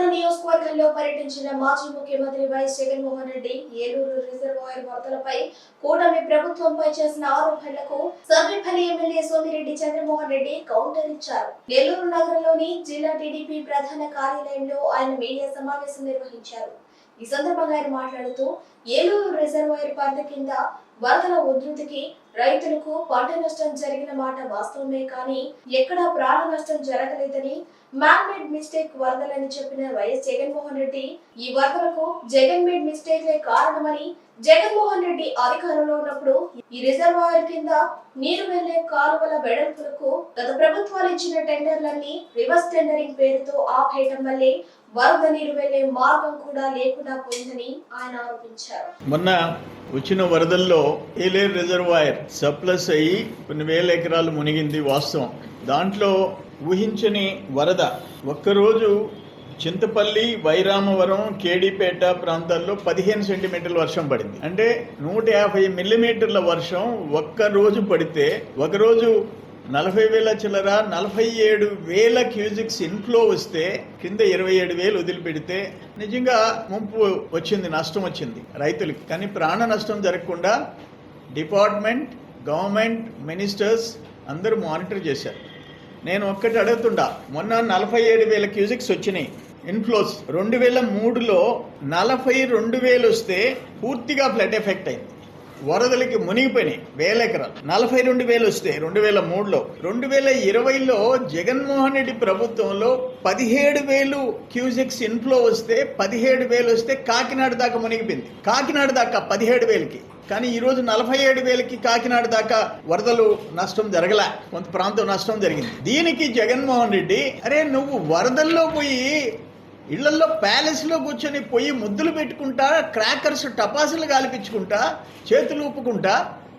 ఏలూరు నియోజకవర్గంలో పర్యటించిన మాజీ ముఖ్యమంత్రి Y S Jaganmohan Reddy Eluru reservoir వరదలపై కూటమి ప్రభుత్వంపై చేసిన ఆరోపణలకు సర్వేపల్లి ఎమ్మెల్యే సోమిరెడ్డి చంద్రమోహన్ రెడ్డి కౌంటర్ ఇచ్చారు. ఏలూరు నగరంలోని జిల్లా టీడీపీ ప్రధాన కార్యాలయంలో ఆయన మీడియా సమావేశం నిర్వహించారు. ఈ సందర్భంగా ఆయన మాట్లాడుతూ ఏలూరు రిజర్వాయర్ పరిధి కింద వరదల ఉధృతికి రైతులకు పంట నష్టం జరిగిన మాట వాస్తవమే కానీ ఎక్కడా ప్రాణ నష్టం జరగలేదని మ్యాన్ మేడ్ మిస్టేక్ వరదలని చెప్పిన వైఎస్ జగన్మోహన్ రెడ్డి ఈ వరదలకు జగన్ మేడ్ మిస్టేక్లే కారణమని జగన్మోహన్ రెడ్డి అధికారంలో ఉన్నప్పుడు ఈ రిజర్వాయర్ కింద నీరు వెళ్ళే కాలువల వెడల్పులకు గత ప్రభుత్వాలు ఇచ్చిన టెండర్లన్నీ రివర్స్ టెండరింగ్ పేరుతో ఆపేయటం వల్లే వరద నీరు వెళ్ళే మార్గం కూడా లేకుండా పోయిందని ఆయన ఆరోపించారు. మొన్న వచ్చిన వరదల్లో ఏలేరు రిజర్వాయర్ సప్లస్ అయ్యి కొన్ని వేల ఎకరాలు మునిగింది వాస్తవం. దాంట్లో ఊహించని వరద. ఒక్కరోజు చింతపల్లి వైరామవరం కేడీపేట ప్రాంతాల్లో పదిహేను సెంటీమీటర్ల వర్షం పడింది. అంటే నూట యాభై మిల్లీమీటర్ల వర్షం ఒక్క రోజు పడితే ఒకరోజు నలభై వేల చిల్లర నలభై ఏడు వేల క్యూజిక్స్ ఇన్ఫ్లో వస్తే కింద ఇరవై ఏడు వేలు వదిలిపెడితే నిజంగా ముంపు వచ్చింది నష్టం వచ్చింది రైతులకి. కానీ ప్రాణ నష్టం జరగకుండా డిపార్ట్మెంట్ గవర్నమెంట్ మినిస్టర్స్ అందరూ మానిటర్ చేశారు. నేను ఒక్కటి అడుగుతుండా మొన్న నలభై ఏడు వేల క్యూజిక్స్ వచ్చినాయి ఇన్ఫ్లోస్ రెండు వేల మూడులో నలభై రెండు వేలు వస్తే పూర్తిగా ఫ్లడ్ ఎఫెక్ట్ అయింది. వరదలకి మునిగిపోయినాయి. వేల ఎకరాలు. నలభై రెండు వేలు వస్తే రెండు వేల మూడులో. రెండు వేల ఇరవైలో జగన్మోహన్ రెడ్డి ప్రభుత్వంలో పదిహేడు వేలు క్యూజెక్స్ ఇన్ఫ్లో వస్తే పదిహేడు వేలు వస్తే కాకినాడ దాకా మునిగిపోయింది. కాకినాడ దాకా పదిహేడు వేలకి. కానీ ఈ రోజు నలభై ఏడు వేలకి కాకినాడ దాకా వరదలు నష్టం జరగలే. కొంత ప్రాంతం నష్టం జరిగింది. దీనికి జగన్మోహన్ రెడ్డి అరే నువ్వు వరదల్లో పోయి ఇళ్ళలో ప్యాలెస్లో కూర్చొని పోయి ముద్దులు పెట్టుకుంటా క్రాకర్స్ టపాసులు గాలిపించుకుంటా చేతులు ఊపుకుంటా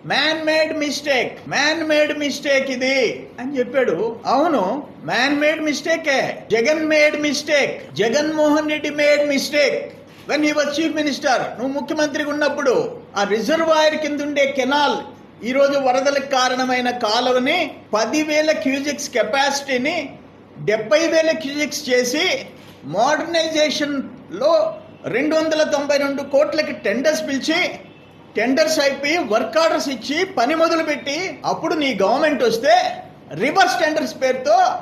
man made mistake man made mistake ఇది అని చెప్పాడు. అవును man made మిస్టేకే Jagan made mistake Jaganmohan Reddy made mistake when your was chief minister నువ్వు ముఖ్యమంత్రిగా ఉన్నప్పుడు ఆ రిజర్వాయర్ కింద ఉండే కెనాల్ ఈ రోజు వరదలకు కారణమైన కాలువని పదివేల క్యూజిక్స్ కెపాసిటీని డెబ్బై వేల క్యూజిక్స్ చేసి మోడర్నైజేషన్లో రెండు వందల తొంభై రెండు కోట్లకి టెండర్స్ పిలిచి టెండర్స్ అయిపోయి వర్క్ ఆర్డర్స్ ఇచ్చి పని మొదలు పెట్టి అప్పుడు నీ గవర్నమెంట్ వస్తే రివర్స్ టెండర్స్ పేరుతో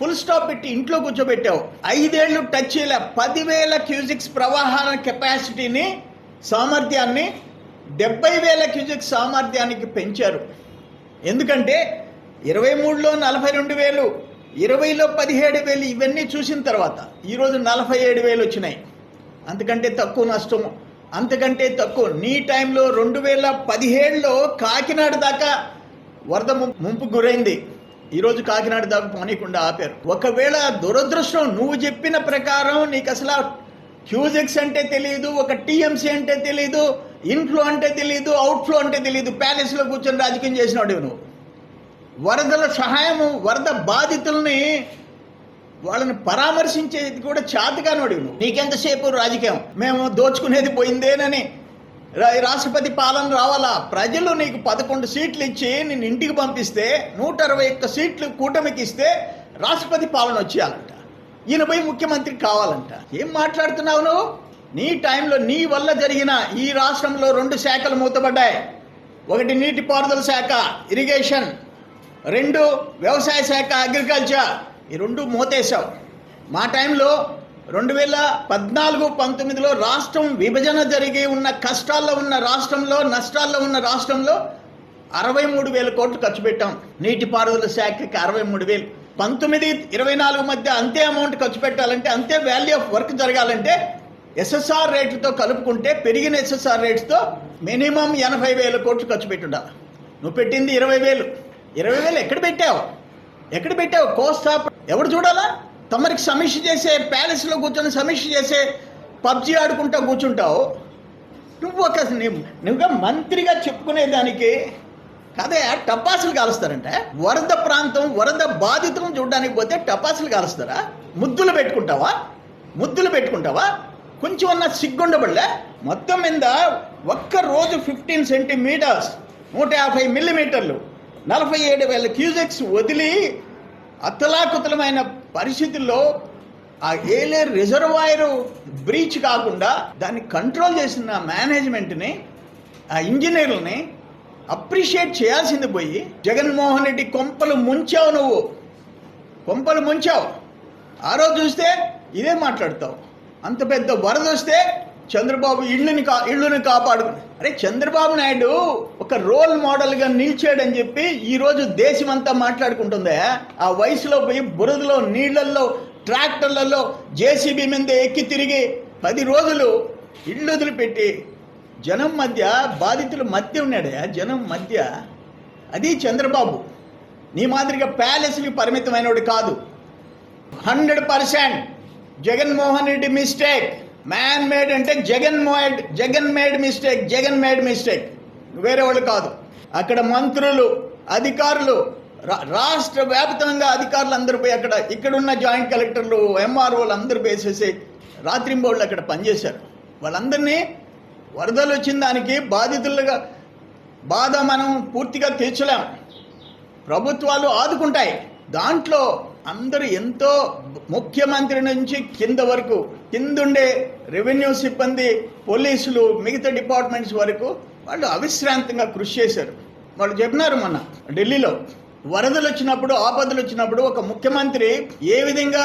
ఫుల్ స్టాప్ పెట్టి ఇంట్లో కూర్చోబెట్టావు. ఐదేళ్ళు టచ్ చేయలే. పదివేల క్యూజిక్స్ ప్రవాహాల కెపాసిటీని సామర్థ్యాన్ని డెబ్బై వేల క్యూజిక్స్ సామర్థ్యానికి పెంచారు. ఎందుకంటే ఇరవై మూడులో నలభై రెండు వేలు ఇరవైలో పదిహేడు వేలు ఇవన్నీ చూసిన తర్వాత ఈరోజు నలభై ఏడు వేలు వచ్చినాయి. అంతకంటే తక్కువ నష్టము. అంతకంటే తక్కువ. నీ టైంలో రెండు వేల పదిహేడులో కాకినాడ దాకా వరద ముంపు గురైంది. ఈరోజు కాకినాడ దాకా పోనీయకుండా ఆపారు. ఒకవేళ దురదృష్టం నువ్వు చెప్పిన ప్రకారం నీకు అసలు క్యూజెక్స్ అంటే తెలియదు ఒక టీఎంసీ అంటే తెలియదు ఇన్ఫ్లో అంటే తెలియదు అవుట్ఫ్లో అంటే తెలియదు ప్యాలెస్లో కూర్చొని రాజకీయం చేసినాడు నువ్వు. వరదల సహాయము వరద బాధితుల్ని వాళ్ళని పరామర్శించేది కూడా చేతగానోడి నువ్వు. నీకెంతసేపు రాజకీయం? మేము దోచుకునేది పోయిందేనని. రా- రాష్ట్రపతి పాలన రావాలా? ప్రజలు నీకు పదకొండు సీట్లు ఇచ్చి నిన్ను ఇంటికి పంపిస్తే నూట అరవై ఒక్క సీట్లు కూటమికి ఇస్తే రాష్ట్రపతి పాలన వచ్చేయాలంట. ఈయన పోయి ముఖ్యమంత్రి కావాలంట. ఏం మాట్లాడుతున్నావు నువ్వు? నీ టైంలో నీ వల్ల జరిగిన ఈ రాష్ట్రంలో రెండు శాఖలు మూతపడ్డాయి. ఒకటి నీటిపారుదల శాఖ ఇరిగేషన్. రెండు వ్యవసాయ శాఖ అగ్రికల్చర్. ఈ రెండు మూతేశావు మా టైంలో రెండు వేల పద్నాలుగు పంతొమ్మిదిలో రాష్ట్రం విభజన జరిగి ఉన్న కష్టాల్లో ఉన్న రాష్ట్రంలో నష్టాల్లో ఉన్న రాష్ట్రంలో అరవై మూడు వేల కోట్లు ఖర్చు పెట్టాం. నీటిపారుదల శాఖకి అరవై మూడు వేలు. పంతొమ్మిది ఇరవై నాలుగు మధ్య అంతే అమౌంట్ ఖర్చు పెట్టాలంటే అంతే వాల్యూ ఆఫ్ వర్క్ జరగాలంటే ఎస్ఎస్ఆర్ రేట్లతో కలుపుకుంటే పెరిగిన ఎస్ఎస్ఆర్ రేట్స్తో మినిమం ఎనభై వేల కోట్లు ఖర్చు పెట్టుండాలి. నువ్వు పెట్టింది ఇరవై వేలు. ఇరవై వేలు ఎక్కడ పెట్టావు? ఎక్కడ పెట్టావు? కోస్తా ఎవడు చూడాలా? తమరికి సమీక్ష చేసే ప్యాలెస్లో కూర్చొని సమీక్ష చేసే పబ్జీ ఆడుకుంటా కూర్చుంటావు. నువ్వు ఒక నువ్వుగా మంత్రిగా చెప్పుకునేదానికి కదే టపాసులు కాలుస్తారంట. వరద ప్రాంతం వరద బాధితులను చూడడానికి పోతే టపాసులు కాలుస్తారా? ముద్దులు పెట్టుకుంటావా? ముద్దులు పెట్టుకుంటావా? కొంచెం అన్న సిగ్గుండబడలే? మొత్తం మీద ఒక్క రోజు ఫిఫ్టీన్ సెంటీమీటర్స్ నూట యాభై మిల్లీమీటర్లు నలభై ఏడు వేల క్యూజెక్స్ వదిలి అతలాకుతలమైన పరిస్థితుల్లో ఆ ఏలేర్ రిజర్వాయర్ బ్రీచ్ కాకుండా దాన్ని కంట్రోల్ చేసిన మేనేజ్మెంట్ని ఆ ఇంజనీర్లని అప్రిషియేట్ చేయాల్సింది పోయి జగన్మోహన్ రెడ్డి కొంపలు ముంచావు నువ్వు. కొంపలు ముంచావు. ఆ రోజు చూస్తే ఇదే మాట్లాడతావు. అంత పెద్ద వరద వస్తే చంద్రబాబు ఇళ్ళని కా ఇళ్ళని కాపాడుకుని అరే చంద్రబాబు నాయుడు ఒక రోల్ మోడల్గా నిలిచాడని చెప్పి ఈరోజు దేశమంతా మాట్లాడుకుంటుందే. ఆ వయసులో పోయి బురదలో నీళ్ళల్లో ట్రాక్టర్లలో జేసీబీ మీద ఎక్కి తిరిగి పది రోజులు ఇళ్ళు వదిలిపెట్టి జనం మధ్య బాధితుల మధ్య ఉన్నాడే. జనం మధ్య అది చంద్రబాబు. నీ మాదిరిగా ప్యాలెస్కి పరిమితమైనవాడు కాదు. Hundred percent Jaganmohan Reddy mistake. Man made అంటే Jagan made Jagan made mistake Jagan made mistake వేరే వాళ్ళు కాదు. అక్కడ మంత్రులు అధికారులు రా- రాష్ట్ర వ్యాప్తంగా అధికారులు అందరూ పోయి అక్కడ ఇక్కడున్న జాయింట్ కలెక్టర్లు ఎంఆర్ఓలు అందరూ వేసేసి రాత్రింబోళ్ళు అక్కడ పనిచేశారు. వాళ్ళందరినీ వరదలు వచ్చిన దానికి బాధితులుగా బాధ మనం పూర్తిగా తీర్చలేం. ప్రభుత్వాలు ఆదుకుంటాయి. దాంట్లో అందరూ ఎంతో ముఖ్యమంత్రి నుంచి కింద వరకు కిందుండే రెవెన్యూ సిబ్బంది పోలీసులు మిగతా డిపార్ట్మెంట్స్ వరకు వాళ్ళు అవిశ్రాంతంగా కృషి చేశారు. వాళ్ళు చెప్పినారు మొన్న ఢిల్లీలో. వరదలు వచ్చినప్పుడు ఆపదలు వచ్చినప్పుడు ఒక ముఖ్యమంత్రి ఏ విధంగా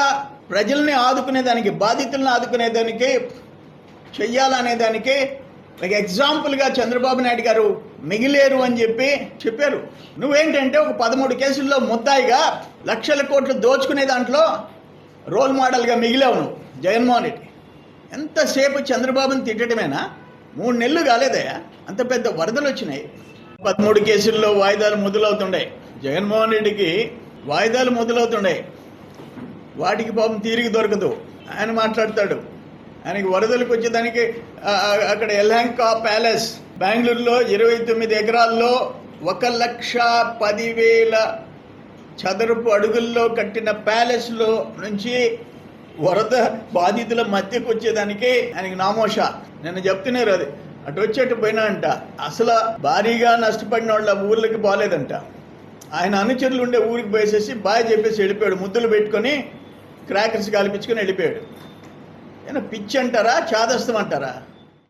ప్రజల్ని ఆదుకునేదానికి బాధితులను ఆదుకునేదానికి చెయ్యాలనేదానికి లైక్ ఎగ్జాంపుల్గా చంద్రబాబు నాయుడు గారు మిగిలేరు అని చెప్పి చెప్పారు. నువ్వేంటంటే ఒక పదమూడు కేసుల్లో ముద్దాయిగా లక్షల కోట్లు దోచుకునే దాంట్లో రోల్ మోడల్గా మిగిలావు నువ్వు జగన్మోహన్ రెడ్డి. ఎంతసేపు చంద్రబాబుని తిట్టడమేనా? మూడు నెలలు కాలేదయ్యా. అంత పెద్ద వరదలు వచ్చినాయి. పదమూడు కేసుల్లో వాయిదాలు మొదలవుతుండే. జగన్మోహన్ రెడ్డికి వాయిదాలు మొదలవుతుండే. వాటికి పాపం తీరిగి దొరకదు. ఆయన మాట్లాడతాడు. ఆయనకి వరదలకు వచ్చేదానికి అక్కడ ఎల్హంకా ప్యాలెస్ బెంగళూరులో ఇరవై తొమ్మిది ఎకరాల్లో ఒక లక్ష పదివేల చదరపు అడుగుల్లో కట్టిన ప్యాలెస్లో నుంచి వరద బాధితుల మధ్యకు వచ్చేదానికి ఆయనకి నామోష. నిన్న చెప్తున్నారు అది. అటు వచ్చేట్టు పోయినా అంట అసలు భారీగా నష్టపడిన వాళ్ళ ఊర్లకి బాగాలేదంట ఆయన అనుచరులు ఉండే ఊరికి పోసేసి బాయ్ చెప్పేసి వెళ్ళిపోయాడు. ముద్దులు పెట్టుకొని క్రాకర్స్ కాల్పించుకొని వెళ్ళిపోయాడు. ఏమైనా పిచ్చి అంటారా చాదస్తం అంటారా?